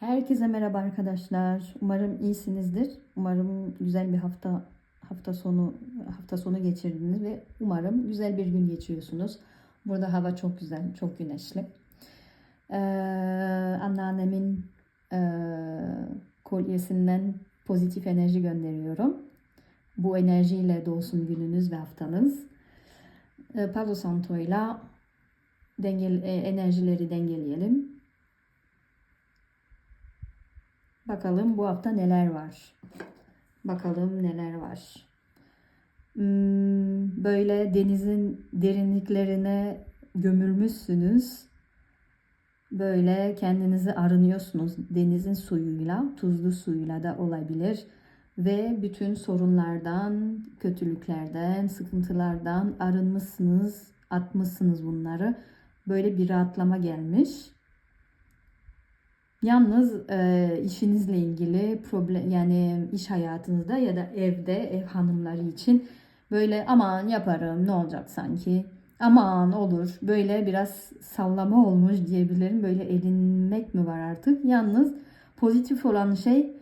Herkese merhaba arkadaşlar. Umarım iyisinizdir. Umarım güzel bir hafta hafta sonu hafta sonu geçirdiniz ve umarım güzel bir gün geçiriyorsunuz. Burada hava çok güzel, çok güneşli. Ee, anneannemin e, kolyesinden pozitif enerji gönderiyorum. Bu enerjiyle dolsun gününüz ve haftanız. Ee, Palo Santo'yla dengel, e, enerjileri dengeleyelim. Bakalım bu hafta neler var. Bakalım neler var. Hmm, böyle denizin derinliklerine gömülmüşsünüz. Böyle kendinizi arınıyorsunuz denizin suyuyla, tuzlu suyuyla da olabilir. Ve bütün sorunlardan, kötülüklerden, sıkıntılardan arınmışsınız, atmışsınız bunları. Böyle bir rahatlama gelmiş. Yalnız e, işinizle ilgili problem yani iş hayatınızda ya da evde ev hanımları için böyle aman yaparım ne olacak sanki? Aman olur böyle biraz sallama olmuş diyebilirim. Böyle elinmek mi var artık? Yalnız pozitif olan şey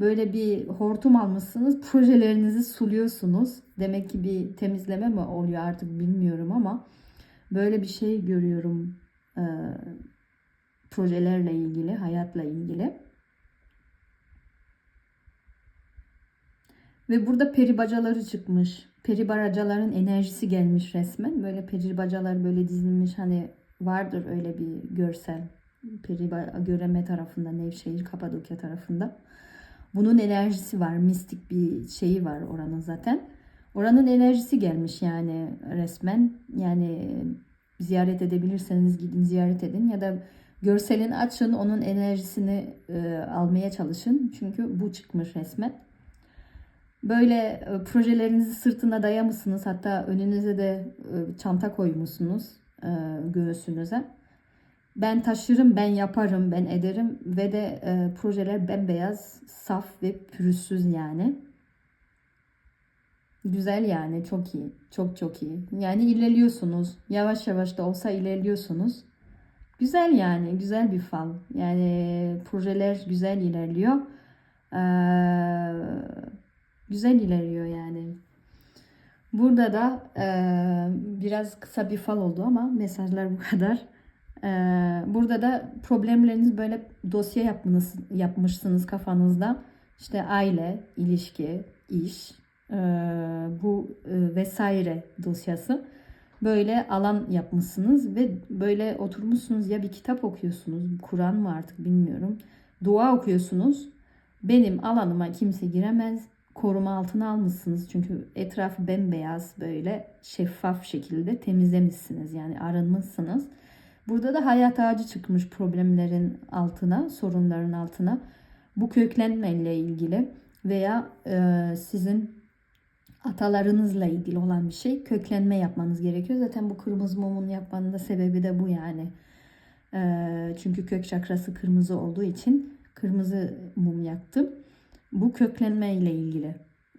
böyle bir hortum almışsınız projelerinizi suluyorsunuz. Demek ki bir temizleme mi oluyor artık bilmiyorum ama böyle bir şey görüyorum e, projelerle ilgili, hayatla ilgili. Ve burada peri bacaları çıkmış. Peri bacaların enerjisi gelmiş resmen. Böyle peri bacalar böyle dizilmiş hani vardır öyle bir görsel. Peri göreme tarafında Nevşehir, Kapadokya tarafında. Bunun enerjisi var. Mistik bir şeyi var oranın zaten. Oranın enerjisi gelmiş yani resmen. Yani ziyaret edebilirseniz gidin ziyaret edin ya da Görselini açın, onun enerjisini e, almaya çalışın. Çünkü bu çıkmış resmen. Böyle e, projelerinizi sırtına dayamışsınız. Hatta önünüze de e, çanta koymuşsunuz e, göğsünüze. Ben taşırım, ben yaparım, ben ederim ve de e, projeler bembeyaz, saf ve pürüzsüz yani. Güzel yani, çok iyi, çok çok iyi. Yani ilerliyorsunuz, yavaş yavaş da olsa ilerliyorsunuz. Güzel yani, güzel bir fal. Yani projeler güzel ilerliyor. Ee, güzel ilerliyor yani. Burada da e, biraz kısa bir fal oldu ama mesajlar bu kadar. Ee, burada da problemleriniz böyle dosya yapmış, yapmışsınız kafanızda. İşte aile, ilişki, iş, e, bu e, vesaire dosyası böyle alan yapmışsınız ve böyle oturmuşsunuz ya bir kitap okuyorsunuz, Kur'an mı artık bilmiyorum. Dua okuyorsunuz. Benim alanıma kimse giremez. Koruma altına almışsınız. Çünkü etrafı bembeyaz böyle şeffaf şekilde temizlemişsiniz. Yani arınmışsınız. Burada da hayat ağacı çıkmış problemlerin altına, sorunların altına. Bu köklenmeyle ilgili veya e, sizin atalarınızla ilgili olan bir şey. Köklenme yapmanız gerekiyor. Zaten bu kırmızı mumun yapmanın da sebebi de bu yani. E, çünkü kök çakrası kırmızı olduğu için kırmızı mum yaktım. Bu köklenme ile ilgili.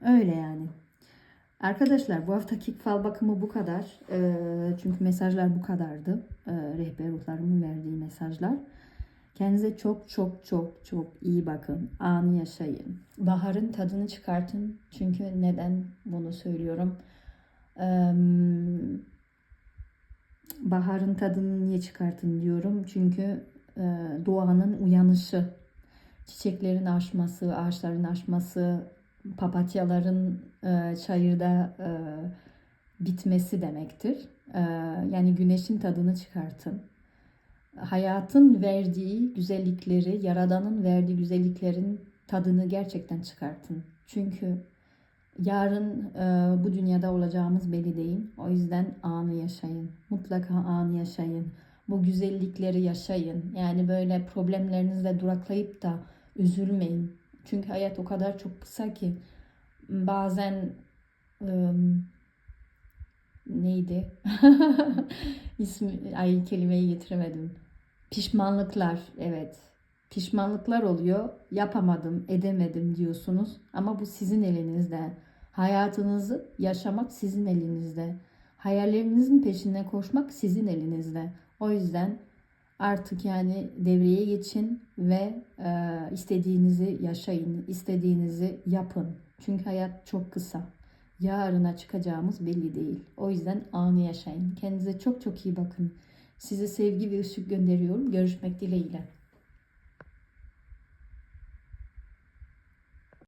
Öyle yani. Arkadaşlar bu haftaki fal bakımı bu kadar. E, çünkü mesajlar bu kadardı. E, rehber ruhlarımın verdiği mesajlar. Kendinize çok çok çok çok iyi bakın. Anı yaşayın. Baharın tadını çıkartın. Çünkü neden bunu söylüyorum? Baharın tadını niye çıkartın diyorum. Çünkü e, doğanın uyanışı, çiçeklerin açması, ağaçların açması, papatyaların e, çayırda e, bitmesi demektir. Yani güneşin tadını çıkartın hayatın verdiği güzellikleri, yaradanın verdiği güzelliklerin tadını gerçekten çıkartın. Çünkü yarın e, bu dünyada olacağımız belli değil. O yüzden anı yaşayın. Mutlaka anı yaşayın. Bu güzellikleri yaşayın. Yani böyle problemlerinizle duraklayıp da üzülmeyin. Çünkü hayat o kadar çok kısa ki bazen e, neydi? İsmi, ay kelimeyi getiremedim. Pişmanlıklar, evet. Pişmanlıklar oluyor. Yapamadım, edemedim diyorsunuz. Ama bu sizin elinizde. Hayatınızı yaşamak sizin elinizde. Hayallerinizin peşinde koşmak sizin elinizde. O yüzden Artık yani devreye geçin ve e, istediğinizi yaşayın, istediğinizi yapın. Çünkü hayat çok kısa. Yarına çıkacağımız belli değil. O yüzden anı yaşayın. Kendinize çok çok iyi bakın. Size sevgi ve ışık gönderiyorum. Görüşmek dileğiyle.